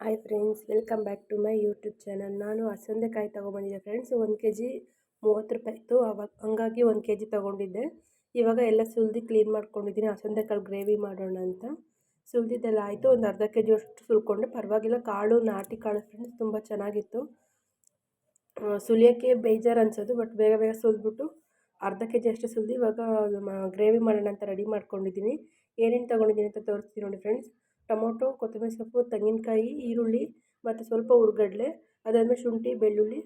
Hi friends welcome back to my YouTube channel ನಾನು ಹಸಂದೆಕಾಯಿ ತೊಗೊಬಂದಿದ್ದೆ ಫ್ರೆಂಡ್ಸ್ ಒಂದು ಕೆ ಜಿ ಮೂವತ್ತು ರೂಪಾಯಿ ಇತ್ತು. ಅವಾಗ ಹಂಗಾಗಿ ಒಂದು ಕೆ ಜಿ ತೊಗೊಂಡಿದ್ದೆ. ಇವಾಗ ಎಲ್ಲ ಸುಲಿದು ಕ್ಲೀನ್ ಮಾಡ್ಕೊಂಡಿದ್ದೀನಿ. ಹಸಂದೆಕಾಳು ಗ್ರೇವಿ ಮಾಡೋಣ ಅಂತ. ಸುಲ್ದಿದ್ದೆಲ್ಲ ಆಯಿತು. ಒಂದು ಅರ್ಧ ಕೆ ಜಿ ಅಷ್ಟು ಸುಲ್ಕೊಂಡೆ ಪರವಾಗಿಲ್ಲ. ಕಾಳು, ನಾಟಿ ಕಾಳು ಫ್ರೆಂಡ್ಸ್ ತುಂಬ ಚೆನ್ನಾಗಿತ್ತು. ಸುಲಿಯೋಕ್ಕೆ ಬೇಜಾರು ಅನ್ಸೋದು ಬಟ್ ಬೇಗ ಬೇಗ ಸುಲಿದ್ಬಿಟ್ಟು ಅರ್ಧ ಕೆ ಜಿ ಅಷ್ಟು ಸುಲಿದು ಇವಾಗ ಗ್ರೇವಿ ಮಾಡೋಣ ಅಂತ ರೆಡಿ ಮಾಡ್ಕೊಂಡಿದ್ದೀನಿ. ಏನೇನು ತೊಗೊಂಡಿದ್ದೀನಿ ಅಂತ ತೋರಿಸ್ತೀನಿ ನೋಡಿ ಫ್ರೆಂಡ್ಸ್ ಟೊಮೊಟೊ, ಕೊತ್ತಂಬರಿ ಸೊಪ್ಪು, ತೆಂಗಿನಕಾಯಿ, ಈರುಳ್ಳಿ ಮತ್ತು ಸ್ವಲ್ಪ ಹುರ್ಗಡ್ಲೆ ಅದಾದಮೇಲೆ ಶುಂಠಿ, ಬೆಳ್ಳುಳ್ಳಿ,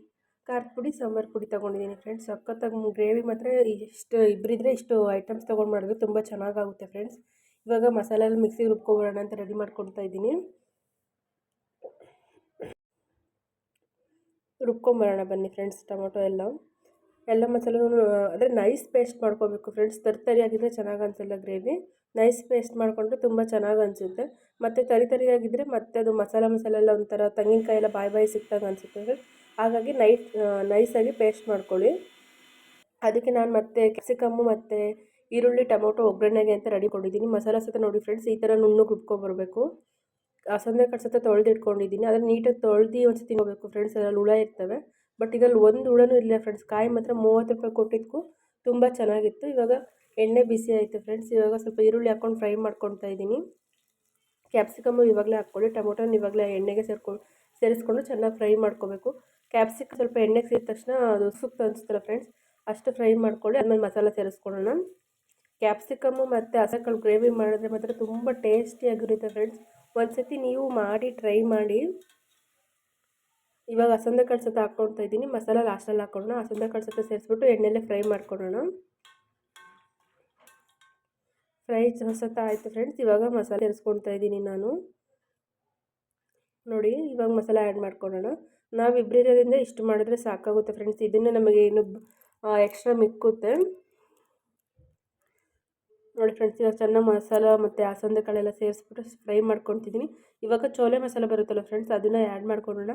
ಖಾರದ ಪುಡಿ, ಸಾಂಬಾರು ಪುಡಿ ತೊಗೊಂಡಿದ್ದೀನಿ ಫ್ರೆಂಡ್ಸ್ ಸಖತ್ತಾಗಿ ಗ್ರೇವಿ ಮಾತ್ರ ಇಷ್ಟು ಇಬ್ಬರಿದ್ರೆ ಇಷ್ಟು ಐಟಮ್ಸ್ ತೊಗೊಂಡು ಮಾಡಿದ್ರೆ ತುಂಬ ಚೆನ್ನಾಗಾಗುತ್ತೆ ಫ್ರೆಂಡ್ಸ್ ಇವಾಗ ಮಸಾಲೆ ಎಲ್ಲ ಮಿಕ್ಸಿಗೆ ರುಬ್ಕೊಬೋಣ ಅಂತ ರೆಡಿ ಮಾಡ್ಕೊಳ್ತಾ ಇದ್ದೀನಿ. ರುಬ್ಕೊಂಬರೋಣ ಬನ್ನಿ ಫ್ರೆಂಡ್ಸ್ ಟೊಮೊಟೊ ಎಲ್ಲ. ಎಲ್ಲ ಮಸಾಲೆ ಅಂದರೆ ನೈಸ್ ಪೇಸ್ಟ್ ಮಾಡ್ಕೋಬೇಕು ಫ್ರೆಂಡ್ಸ್ ತರಿತರಿಯಾಗಿದ್ದರೆ ಚೆನ್ನಾಗಿ ಅನಿಸಲ್ಲ ಗ್ರೇವಿ ನೈಸ್ ಪೇಸ್ಟ್ ಮಾಡಿಕೊಂಡ್ರೆ ತುಂಬ ಚೆನ್ನಾಗಿ ಅನಿಸುತ್ತೆ. ಮತ್ತು ತರಿ ತರಿಯಾಗಿದ್ದರೆ ಮತ್ತೆ ಅದು ಮಸಾಲೆ ಮಸಾಲೆ ಎಲ್ಲ ಒಂಥರ ತೆಂಗಿನಕಾಯಿ ಎಲ್ಲ ಬಾಯಿ ಬಾಯಿ ಸಿಕ್ಕಿದಾಗ ಅನಿಸುತ್ತೆ ಹಾಗಾಗಿ ನೈಟ್ ನೈಸಾಗಿ ಪೇಸ್ಟ್ ಮಾಡ್ಕೊಳ್ಳಿ. ಅದಕ್ಕೆ ನಾನು ಮತ್ತೆ ಕ್ಯಾಪ್ಸಿಕಮ್ಮು ಮತ್ತು ಈರುಳ್ಳಿ, ಟೊಮೊಟೊ, ಒಗ್ಗರಣೆಗೆ ಅಂತ ರೆಡಿ ಕೊಟ್ಟಿದ್ದೀನಿ ಮಸಾಲೆ ಸತ ನೋಡಿ ಫ್ರೆಂಡ್ಸ್, ಈ ಥರ ನುಣ್ಣಗೆ ರುಬ್ಕೊಬರ್ಬೇಕು ಅಸಂದೆ ಕಡ್ಸತ್ತ ತೊಳೆದು ಇಟ್ಕೊಂಡಿದ್ದೀನಿ ಅದನ್ನು ನೀಟಾಗಿ ತೊಳೆದು ಒಂದು ಸತಿ ಫ್ರೆಂಡ್ಸ್, ಅದರಲ್ಲಿ ಹುಳ ಇರ್ತವೆ. ಬಟ್ ಇದರಲ್ಲಿ ಒಂದು ಹುಳನೂ ಇಲ್ಲ ಫ್ರೆಂಡ್ಸ್. ಕಾಯಿ ಮಾತ್ರ ಮೂವತ್ತು ರೂಪಾಯಿ ಕೊಟ್ಟಿದ್ದಕ್ಕೂ ತುಂಬ ಚೆನ್ನಾಗಿತ್ತು. ಇವಾಗ ಎಣ್ಣೆ ಬಿಸಿ ಆಯಿತು ಫ್ರೆಂಡ್ಸ್ ಇವಾಗ ಸ್ವಲ್ಪ ಈರುಳ್ಳಿ ಹಾಕ್ಕೊಂಡು ಫ್ರೈ ಮಾಡ್ಕೊತಾ ಇದ್ದೀನಿ. ಕ್ಯಾಪ್ಸಿಕಮ್ಮು ಇವಾಗಲೇ ಹಾಕ್ಕೊಳ್ಳಿ. ಟೊಮೊಟೊನ ಇವಾಗಲೇ ಎಣ್ಣೆಗೆ ಸೇರ್ಕೊಂಡು ಸೇರಿಸ್ಕೊಂಡು ಚೆನ್ನಾಗಿ ಫ್ರೈ ಮಾಡ್ಕೋಬೇಕು. ಕ್ಯಾಪ್ಸಿಕ್ ಸ್ವಲ್ಪ ಎಣ್ಣೆಗೆ ಸೇರಿದ ತಕ್ಷಣ ಅದು ಸೂಕ್ತ ಅನಿಸ್ತಲ್ಲ ಫ್ರೆಂಡ್ಸ್ ಅಷ್ಟು ಫ್ರೈ ಮಾಡ್ಕೊಳ್ಳಿ. ಆಮೇಲೆ ಮಸಾಲ ಸೇರಿಸ್ಕೊಳ್ಳೋಣ. ಕ್ಯಾಪ್ಸಿಕಮ್ಮು ಮತ್ತು ಹಸಕಳು ಗ್ರೇವಿ ಮಾಡಿದ್ರೆ ಮಾತ್ರ ತುಂಬ ಟೇಸ್ಟಿಯಾಗಿರುತ್ತೆ ಫ್ರೆಂಡ್ಸ್ ಒಂದು ಸತಿ ನೀವು ಮಾಡಿ ಟ್ರೈ ಮಾಡಿ. ಇವಾಗ ಹಸಂದ ಕಾಳು ಹಾಕ್ಕೊಳ್ತಾ ಇದ್ದೀನಿ. ಮಸಾಲೆ ಲಾಸ್ಟಲ್ಲಿ ಹಾಕ್ಕೊಳ್ಳೋಣ. ಹಸಂದ ಕಾಳು ಸತ ಸೇರಿಸ್ಬಿಟ್ಟು ಎಣ್ಣೆಲ್ಲೇ ಫ್ರೈ ಮಾಡ್ಕೊಳ್ಳೋಣ. ಫ್ರೈ ಹೊಸತ ಆಯಿತು ಫ್ರೆಂಡ್ಸ್ ಇವಾಗ ಮಸಾಲೆ ಸೇರಿಸ್ಕೊಳ್ತಾ ಇದ್ದೀನಿ ನಾನು. ನೋಡಿ, ಇವಾಗ ಮಸಾಲೆ ಆ್ಯಡ್ ಮಾಡ್ಕೊಳ್ಳೋಣ. ನಾವು ಇಬ್ಬರಿರೋದ್ರಿಂದ ಇಷ್ಟು ಮಾಡಿದ್ರೆ ಸಾಕಾಗುತ್ತೆ ಫ್ರೆಂಡ್ಸ್ ಇದನ್ನು ನಮಗೆ ಏನು ಎಕ್ಸ್ಟ್ರಾ ಮಿಕ್ಕುತ್ತೆ. ನೋಡಿ ಫ್ರೆಂಡ್ಸ್ ಇವಾಗ ಚೆನ್ನಾಗಿ ಮಸಾಲ ಮತ್ತು ಆಸಂದೆ ಕಾಳೆಲ್ಲ ಸೇರಿಸ್ಬಿಟ್ಟು ಫ್ರೈ ಮಾಡ್ಕೊತಿದ್ದೀನಿ ಇವಾಗ ಚೋಲೆ ಮಸಾಲ ಬರುತ್ತಲ್ಲ ಫ್ರೆಂಡ್ಸ್ ಅದನ್ನು ಆ್ಯಡ್ ಮಾಡ್ಕೊಳ್ಳೋಣ.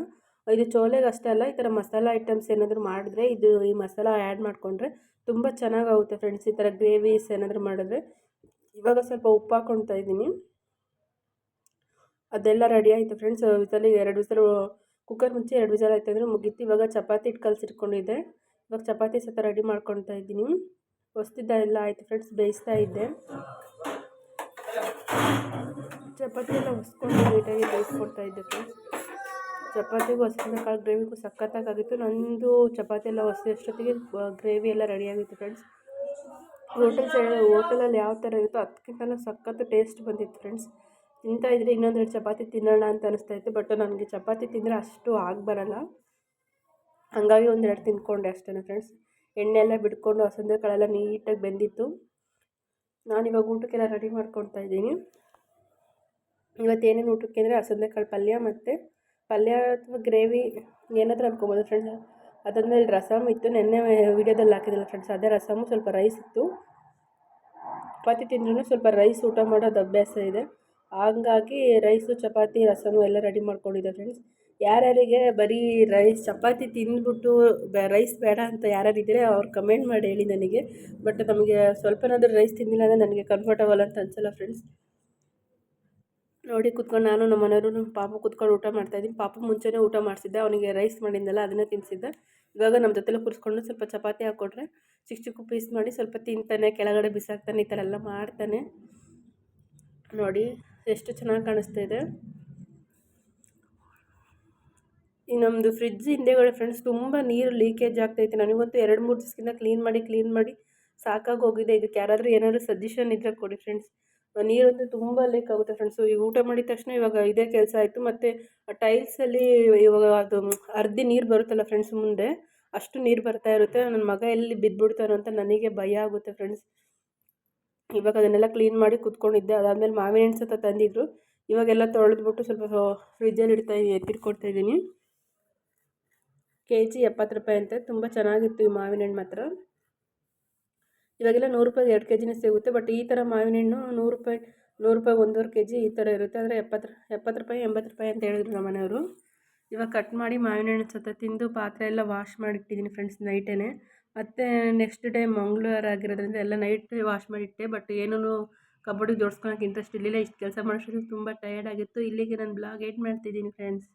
ಇದು ಚೋಲೆಗೆ ಅಷ್ಟೇ ಅಲ್ಲ, ಈ ಥರ ಮಸಾಲ ಐಟಮ್ಸ್ ಏನಾದರೂ ಮಾಡಿದ್ರೆ ಇದು ಈ ಮಸಾಲ ಆ್ಯಡ್ ಮಾಡಿಕೊಂಡ್ರೆ ತುಂಬ ಚೆನ್ನಾಗಾಗುತ್ತೆ ಫ್ರೆಂಡ್ಸ್ ಈ ಥರ ಗ್ರೇವೀಸ್ ಏನಾದರೂ ಮಾಡಿದ್ರೆ. ಇವಾಗ ಸ್ವಲ್ಪ ಉಪ್ಪು ಹಾಕ್ಕೊಳ್ತಾ ಇದ್ದೀನಿ. ಅದೆಲ್ಲ ರೆಡಿ ಆಯಿತು ಫ್ರೆಂಡ್ಸ್ ವಿಸಲಿ ಎರಡು ವಿಸಲು ಕುಕ್ಕರ್ ಮುಂಚೆ ಎರಡು ವಿಸಲ್ ಆಯ್ತು ಅಂದರೆ ಮುಗೀತು. ಇವಾಗ ಚಪಾತಿ ಹಿಟ್ಟು ಕಲಸಿಟ್ಕೊಂಡಿದ್ದೆ. ಇವಾಗ ಚಪಾತಿ ಸತ ರೆಡಿ ಮಾಡ್ಕೊಳ್ತಾ ಇದ್ದೀನಿ. ಹೊಸ್ತಿದ್ದ ಎಲ್ಲ ಆಯಿತು ಫ್ರೆಂಡ್ಸ್ ಬೇಯಿಸ್ತಾ ಇದ್ದೆ. ಚಪಾತಿ ಎಲ್ಲ ಹೊಸ್ಕೊಂಡು ನೀಟಾಗಿ ಬೇಯಿಸ್ಕೊಡ್ತಾ ಇದ್ದೆ ಫ್ರೆಂಡ್ಸ್ ಚಪಾತಿಗೂ ಹೊಸಿನ ಕಾಳು ಗ್ರೇವಿಗೂ ಸಖತ್ತಾಗಿತ್ತು ನಂದು ಚಪಾತಿ ಎಲ್ಲ ಅಷ್ಟೊತ್ತಿಗೆ ಗ್ರೇವಿ ಎಲ್ಲ ರೆಡಿಯಾಗಿತ್ತು ಫ್ರೆಂಡ್ಸ್ ಹೋಟೆಲ್ ಸೈಡ್ ಹೋಟೆಲಲ್ಲಿ ಯಾವ ಥರ ಇರುತ್ತೋ ಅದಕ್ಕಿಂತಲೂ ಸಖತ್ತು ಟೇಸ್ಟ್ ಬಂದಿತ್ತು ಫ್ರೆಂಡ್ಸ್ ತಿಂತಾ ಇದ್ರೆ ಇನ್ನೊಂದೆರಡು ಚಪಾತಿ ತಿನ್ನೋಣ ಅಂತ ಅನಿಸ್ತಾ ಇತ್ತು ಬಟ್ ನನಗೆ ಚಪಾತಿ ತಿಂದರೆ ಅಷ್ಟು ಆಗಿ ಬರಲ್ಲ. ಹಾಗಾಗಿ ಒಂದೆರಡು ತಿಂದ್ಕೊಂಡೆ ಅಷ್ಟೇ ಫ್ರೆಂಡ್ಸ್ ಎಣ್ಣೆ ಎಲ್ಲ ಬಿಟ್ಕೊಂಡು ಹಸಂದೆ ಕಾಳೆಲ್ಲ ನೀಟಾಗಿ ಬೆಂದಿತ್ತು. ನಾನಿವಾಗ ಊಟಕ್ಕೆಲ್ಲ ರೆಡಿ ಮಾಡ್ಕೊಳ್ತಾ ಇದ್ದೀನಿ. ಇವತ್ತೇನೇನು ಊಟಕ್ಕೆ ಅಂದರೆ ಹಸಂದೆ ಕಾಳು ಪಲ್ಯ ಮತ್ತು ಪಲ್ಯ ಅಥವಾ ಗ್ರೇವಿ ಏನಾದರೂ ಅನ್ಕೊಬೋದು ಫ್ರೆಂಡ್ಸ್ ಅದಾದಮೇಲೆ ರಸಮ್ ಇತ್ತು. ನೆನ್ನೆ ವೀಡಿಯೋದಲ್ಲಿ ಹಾಕಿದ್ದಿಲ್ಲ ಫ್ರೆಂಡ್ಸ್ ಅದೇ ರಸಮು ಸ್ವಲ್ಪ ರೈಸ್ ಇತ್ತು. ಚಪಾತಿ ತಿಂದ್ರೂ ಸ್ವಲ್ಪ ರೈಸ್ ಊಟ ಮಾಡೋದು ಅಭ್ಯಾಸ ಇದೆ. ಹಂಗಾಗಿ ರೈಸು ಚಪಾತಿ, ರಸಮು ಎಲ್ಲ ರೆಡಿ ಮಾಡ್ಕೊಂಡಿದ್ದೆ ಫ್ರೆಂಡ್ಸ್ ಯಾರ್ಯಾರಿಗೆ ಬರೀ ರೈಸ್ ಚಪಾತಿ ತಿಂದ್ಬಿಟ್ಟು ರೈಸ್ ಬೇಡ ಅಂತ ಯಾರ್ಯಾರಿದ್ದರೆ ಅವ್ರು ಕಮೆಂಟ್ ಮಾಡಿ ಹೇಳಿ ನನಗೆ. ಬಟ್ ನಮಗೆ ಸ್ವಲ್ಪನಾದರೂ ರೈಸ್ ತಿಂದಿಲ್ಲ ಅಂದರೆ ನನಗೆ ಕಂಫರ್ಟಬಲ್ ಅಂತ ಅನ್ಸಲ್ಲ ಫ್ರೆಂಡ್ಸ್ ನೋಡಿ ಕುತ್ಕೊಂಡು ನಾನು ನಮ್ಮ ಮನೆಯವರು ಪಾಪ ಕುತ್ಕೊಂಡು ಊಟ ಮಾಡ್ತಾಯಿದ್ದೀನಿ ಪಾಪ ಮುಂಚೆನೇ ಊಟ ಮಾಡಿಸಿದ್ದೆ. ಅವನಿಗೆ ರೈಸ್ ಮಾಡಿದ್ದೆಲ್ಲ ಅದನ್ನೇ ತಿನ್ನಿಸಿದ್ದೆ ಇವಾಗ ನಮ್ಮ ಜೊತೆಲೇ ಕೂರಿಸ್ಕೊಂಡು ಸ್ವಲ್ಪ ಚಪಾತಿ ಹಾಕ್ಕೊಟ್ರೆ ಚಿಕ್ಕ ಚಿಕ್ಕ ಪೀಸ್ ಮಾಡಿ ಸ್ವಲ್ಪ ತಿಂತಾನೆ, ಕೆಳಗಡೆ ಬಿಸಾಕ್ತಾನೆ, ಈ ಥರ ಎಲ್ಲ ಮಾಡ್ತಾನೆ. ನೋಡಿ ಎಷ್ಟು ಚೆನ್ನಾಗಿ ಕಾಣಿಸ್ತಾ ಇದೆ. ಈ ನಮ್ಮದು ಫ್ರಿಡ್ಜ್ ಹಿಂದೆಗಡೆ ಫ್ರೆಂಡ್ಸ್ ತುಂಬ ನೀರು ಲೀಕೇಜ್ ಆಗ್ತೈತೆ ನನಗಂತೂ ಎರಡು ಮೂರು ದಿವಸಕ್ಕಿಂತ ಕ್ಲೀನ್ ಮಾಡಿ ಕ್ಲೀನ್ ಮಾಡಿ ಸಾಕಾಗಿ ಹೋಗಿದೆ ಇದಕ್ಕೆ ಯಾರಾದರೂ ಏನಾದರೂ ಸಜೆಷನ್ ಇದ್ದರೆ ಕೊಡಿ ಫ್ರೆಂಡ್ಸ್ ನೀರಂತೂ ತುಂಬ ಲೀಕ್ ಆಗುತ್ತೆ ಫ್ರೆಂಡ್ಸು ಈಗ ಊಟ ಮಾಡಿದ ತಕ್ಷಣ ಇವಾಗ ಇದೇ ಕೆಲಸ ಆಯಿತು. ಮತ್ತು ಟೈಲ್ಸಲ್ಲಿ ಇವಾಗ ಅದು ಅರ್ಧಿ ನೀರು ಬರುತ್ತಲ್ಲ ಫ್ರೆಂಡ್ಸ್ ಮುಂದೆ, ಅಷ್ಟು ನೀರು ಬರ್ತಾ ಇರುತ್ತೆ. ನನ್ನ ಮಗ ಎಲ್ಲಿ ಬಿದ್ದುಬಿಡ್ತಾನೋ ಅಂತ ನನಗೆ ಭಯ ಆಗುತ್ತೆ ಫ್ರೆಂಡ್ಸ್ ಇವಾಗ ಅದನ್ನೆಲ್ಲ ಕ್ಲೀನ್ ಮಾಡಿ ಕುತ್ಕೊಂಡಿದ್ದೆ. ಅದಾದಮೇಲೆ ಮಾವಿನ ಹಣ್ಣು ಸತ ತಂದಿದ್ರು. ಇವಾಗೆಲ್ಲ ತೊಳೆದ್ಬಿಟ್ಟು ಸ್ವಲ್ಪ ಫ್ರಿಜ್ಜಲ್ಲಿ ಇಡ್ತಾ ಎತ್ತಿಟ್ಕೊಡ್ತಾ ಇದ್ದೀನಿ. ಕೆ ಜಿ ಎಪ್ಪತ್ತು ರೂಪಾಯಿ ಅಂತ. ತುಂಬ ಚೆನ್ನಾಗಿತ್ತು ಈ ಮಾವಿನ ಹಣ್ಣು ಮಾತ್ರ. ಇವಾಗೆಲ್ಲ ನೂರು ರೂಪಾಯಿಗೆ ಎರಡು ಕೆ ಜಿನೇ ಸಿಗುತ್ತೆ ಬಟ್ ಈ ಥರ ಮಾವಿನ ಹಣ್ಣು ನೂರು ರೂಪಾಯಿ ನೂರು ರೂಪಾಯಿ ಒಂದೂವರೆ ಕೆ ಜಿ ಈ ಥರ ಇರುತ್ತೆ. ಆದರೆ ಎಪ್ಪತ್ತು ಎಪ್ಪತ್ತು ರೂಪಾಯಿ, ಎಂಬತ್ತು ರೂಪಾಯಿ ಅಂತ ಹೇಳಿದ್ರು ನಮ್ಮ ಮನೆಯವರು. ಇವಾಗ ಕಟ್ ಮಾಡಿ ಮಾವಿನ ಹಣ್ಣು ಸತ ತಿಂದು ಪಾತ್ರೆ ಎಲ್ಲ ವಾಶ್ ಮಾಡಿಟ್ಟಿದ್ದೀನಿ ಫ್ರೆಂಡ್ಸ್ ನೈಟೇ ಮತ್ತು ನೆಕ್ಸ್ಟ್ ಡೇ ಮಂಗಳವಾರ ಆಗಿರೋದ್ರಿಂದ ಎಲ್ಲ ನೈಟ್ ವಾಶ್ ಮಾಡಿಟ್ಟೆ ಬಟ್ ಏನೂ ಕಬಡ್ಡಿ ಜೋಡಿಸ್ಕೊಳಕ್ಕೆ ಇಂಟ್ರೆಸ್ಟ್ ಇರಲಿಲ್ಲ. ಇಷ್ಟು ಕೆಲಸ ಮಾಡೋಷ್ಟು ತುಂಬ ಟಯರ್ಡ್ ಆಗಿತ್ತು. ಇಲ್ಲಿಗೆ ನಾನು ಬ್ಲಾಗ್ ಏಟ್ ಮಾಡ್ತಿದ್ದೀನಿ ಫ್ರೆಂಡ್ಸ್